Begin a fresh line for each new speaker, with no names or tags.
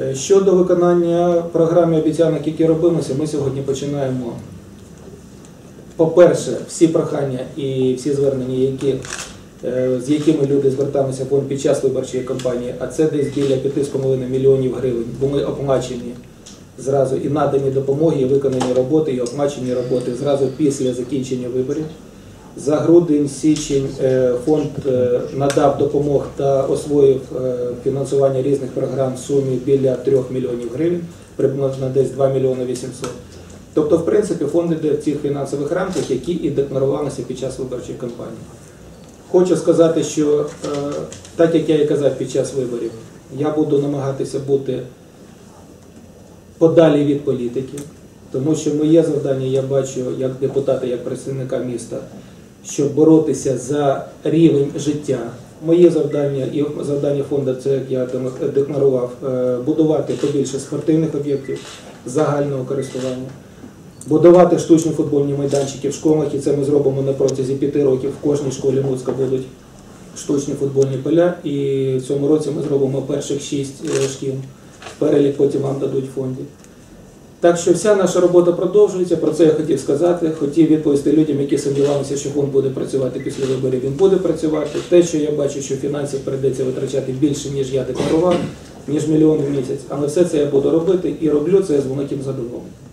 Е, Щодо виконання програми обіцянок, які робилися, ми сьогодні починаємо. По-перше, всі прохання і всі звернення, які, е, з якими люди зверталися фонд під час виборчої кампанії, а це десь біля 5,5 мільйонів гривень, бо ми оплачені зразу і надані допомоги, і виконані роботи, і оплачені роботи зразу після закінчення виборів. За грудень, січень е, фонд е, надав допомог та освоїв е, фінансування різних програм в сумі біля 3 мільйонів гривень, приблизно десь 2 мільйони 800. Тобто, в принципі, фонд йде в цих фінансових рамках, які і декларувалися під час виборчої кампанії. Хочу сказати, що так як я і казав під час виборів, я буду намагатися бути подалі від політики, тому що моє завдання я бачу як депутата, як представника міста, щоб боротися за рівень життя. Моє завдання і завдання фонду, це як я декларував, е, будувати побільше спортивних об'єктів загального користування, будувати штучні футбольні майданчики в школах, і це ми зробимо на протязі п'яти років. В кожній школі Луцька будуть штучні футбольні поля. І в цьому році ми зробимо перших шість е, шкіл. Перелік потім вам дадуть фонді. Так що вся наша робота продовжується. Про це я хотів сказати. Хотів відповісти людям, які сумнівалися, що фонд буде працювати після виборів. Він буде працювати. Те, що я бачу, що фінансів прийдеться витрачати більше, ніж я декларував, ніж мільйон в місяць. Але все це я буду робити і роблю це з великим задоволенням.